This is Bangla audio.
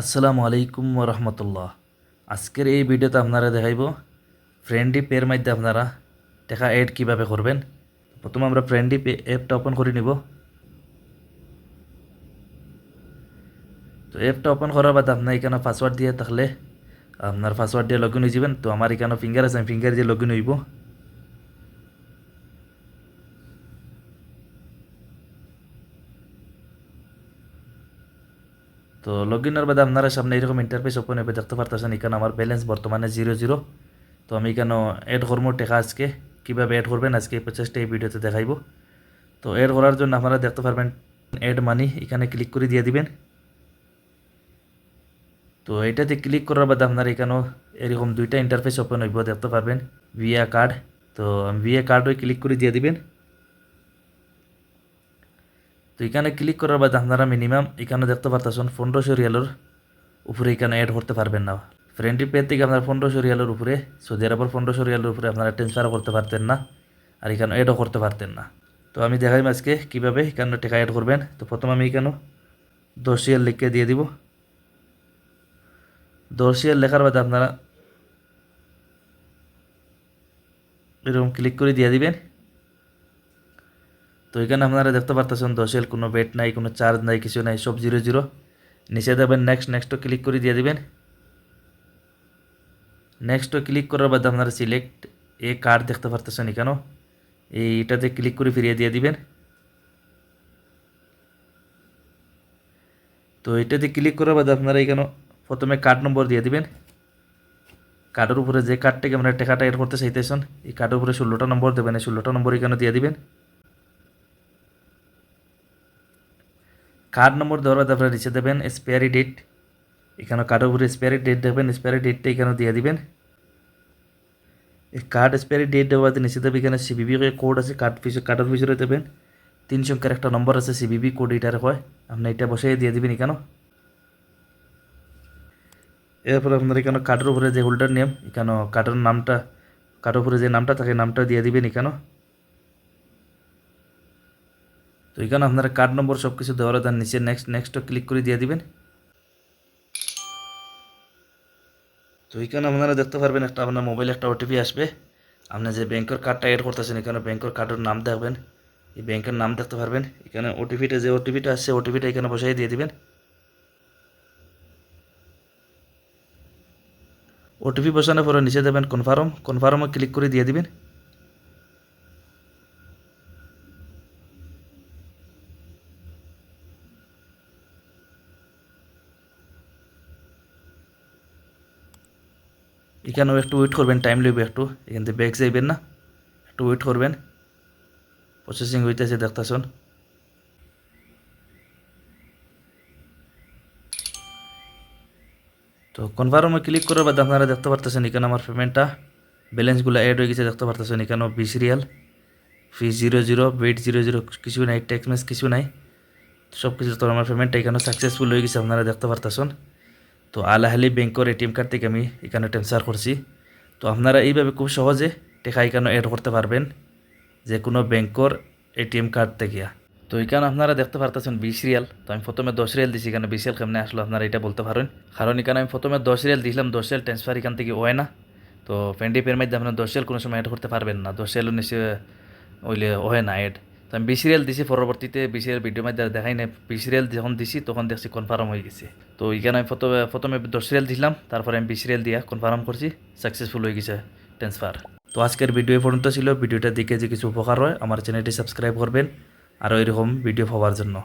আসসালামু আলাইকুম রহমতুল্লাহ আজকের এই ভিডিওতে আপনারা দেখাইব ফ্রেন্ডি পের মধ্যে আপনারা টাকা এড কীভাবে করবেন। প্রথমে আমরা ফ্রেন্ডি পে অ্যাপটা ওপেন করে নিব। তো অ্যাপটা ওপেন করার বাদ আপনার এখানে পাসওয়ার্ড দিয়ে থাকলে আপনার পাসওয়ার্ড দিয়ে লগ ইন হয়ে যাবেন। তো আমার এখানে ফিঙ্গার আছে ফিঙ্গার দিয়ে লগ ইন হইব। তো লগ ইনের বাদে আপনারা সামনে এরকম ইন্টারফেস ওপেন হবে দেখতে পারতেছেন, এখানে আমার ব্যালেন্স বর্তমানে জিরো জিরো তো আমি এখানে অ্যাড করব টেকা আজকে? কীভাবে অ্যাড করবেন? আজকে এই প্রচেষ্টা এই ভিডিওতে দেখাইব। তো অ্যাড করার জন্য আপনারা দেখতে পারবেন অ্যাড মানি এখানে ক্লিক করে দিয়ে দিবেন। তো এটাতে ক্লিক করার বাদে আপনার এখানেও এরকম দুইটা ইন্টারফেস ওপেন হইব, দেখতে পারবেন ভিএ কার্ড তো ভিএ কার্ড ওই ক্লিক করে দিয়ে দিবেন। তো এখানে ক্লিক করার বাদে আপনারা মিনিমাম এখানে দেখতে পারতেছেন পনেরোশো রিয়ালের উপরে এখানে অ্যাড করতে পারবেন না। ফ্রেন্ডলি পে থেকে আপনারা পনেরোশো রিয়ালের উপরে সৌদি আরবের পনেরোশো রিয়ালের উপরে আপনারা ট্রান্সফার করতে পারতেন না আর এখানে অ্যাডও করতে পারতেন না। তো আমি দেখাইম আজকে কীভাবে এখানে টাকা অ্যাড করবেন। তো প্রথম আমি এখানে দশ রিয়াল লিখে দিয়ে দিব। দশ রিয়াল লেখার বাদে আপনারা এরকম ক্লিক করে দিয়ে দিবেন। তো এখানে আপনারা দেখতে পারতেছেন দশের কোনো বেট নাই, কোনো চার্জ নাই, কিছু নাই, সব জিরো জিরো নিচে দেবেন নেক্সট নেক্সটও ক্লিক করে দিয়ে দিবেন। নেক্সটও ক্লিক করার বাদে আপনারা সিলেক্ট এ কার্ড দেখতে পারতেছেন এখানেও। এইটাতে ক্লিক করে ফিরিয়ে দিয়ে দিবেন। তো এটাতে ক্লিক করার বাদে আপনারা এখানে প্রথমে কার্ড নম্বর দিয়ে দিবেন। কার্ডের উপরে যে কার্ডটাকে আপনারা টাকাটা এড করতে চাইতেছেন, এই কার্ডের উপরে ষোলোটা নম্বর দেবেন। এই ষোলোটা নম্বর এখানে দিয়ে দিবেন। কার্ড নম্বর বাদে আপনারা নিচে দেবেন এক্সপায়ারি ডেট এখানে কার্ডের উপরে এক্সপায়ারি ডেট দেবেন এক্সপায়ারি ডেটটা এখানে দিয়ে দিবেন। এই কার্ড এক্সপায়ারি ডেট দেওয়ার বাদে নিচে দেবে এখানে সিবিবি কোড আছে, কার্ড পিছনে, কার্ডের পিছনে দেবেন। তিন সংখ্যার একটা নম্বর আছে সিবিবি কোড এটার হয়। আপনি এটা বসাই দিয়ে দিবেন এখানে। এরপর আপনার এখানে কার্ডের উপরে যে হোল্ডার নেম এখানে কার্ডের নামটা, কার্ডের উপরে যে নামটা থাকে নামটা দিয়ে দিবেন এখানে। তো এখানে আপনারা কার্ড নম্বর সব কিছু দেওয়ার তার নিচে নেক্সট নেক্সটও ক্লিক করে দিয়ে দিবেন। তো এখানে আপনারা দেখতে পারবেন একটা আপনার মোবাইলে একটা ওটিপি আসবে। আপনি যে ব্যাংকের কার্ডটা এড করতেছেন, এখানে ব্যাংকের কার্ডের নাম দেখবেন। এই ব্যাংকের নাম দেখতে পারবেন। এখানে ওটিপিটা যে ওটিপিটা আসছে ওটিপিটা এখানে বসাই দিয়ে দিবেন। ওটিপি বসানোর পরে নিচে দেবেন কনফার্ম কনফার্মে ক্লিক করে দিয়ে দিবেন। এখানেও একটু ওয়েট করবেন টাইম লাগবে একটু। এখান থেকে ব্যাগ যাইবেন না। একটু ওয়েট করবেন। প্রসেসিং হইতেছে, দেখতেছেন। তো কনফার্মে ক্লিক করার বাদে আপনারা দেখতে পারতেছেন এখানে আমার পেমেন্টটা ব্যালেন্সগুলো অ্যাড হয়ে গেছে, দেখতে পারতেছেন এখানেও বিশ riyal fee zero zero VAT zero zero কিছু নাই ট্যাক্স মেস কিছু নাই। সব কিছু তো আমার পেমেন্টটা এখানেও সাকসেসফুল হয়ে গেছে, আপনারা দেখতে পারতেছেন। তো আলাহালি ব্যাংকের এটিএম কার্ড থেকে আমি এখানে ট্রান্সফার করছি। তো আপনারা এইভাবে খুব সহজে টাকা এখানে অ্যাড করতে পারবেন, যে কোনো ব্যাংকর এটিএম কার্ড থেকে। তো এখানে আপনারা দেখতে পারতেছেন বিশ রিয়াল। তো আমি প্রথমে দশ রিয়াল দিছি, এখানে বিশ রিয়াল কেমনে আসলো আপনারা এটা বলতে পারেন। কারণ এখানে আমি প্রথমে দশ রিয়াল দিলাম, দশ রিয়াল ট্রান্সফার এখান থেকে হয় না। তো ফ্রেন্ডি পের মধ্যে আপনার দশ রিয়াল কোনো সময় অ্যাড করতে পারবেন না। দশ রিয়ালও নিচে ওইলে হয় না অ্যাড তো আমি বিসিরিয়াল রিয়াল দিছি, পরবর্তীতে বিসিরিয়াল ভিডিও মাধ্যমে দেখাই নাই। বিসিরিয়াল রিয়াল যখন দিছি, তখন দেখছি কনফার্ম হয়ে গেছে। তো এখানে আমি প্রথমে প্রথমে দশ দিলাম তারপরে আমি বিসিরিয়াল রিয়াল দিয়া কনফার্ম করছি সাকসেসফুল হয়ে গেছে ট্রান্সফার তো আজকের ভিডিও পর্যন্ত ছিল। ভিডিওটা দেখে যে কিছু উপকার হয়, আমার চ্যানেলটি সাবস্ক্রাইব করবেন। আরও এরকম ভিডিও পাওয়ার জন্য।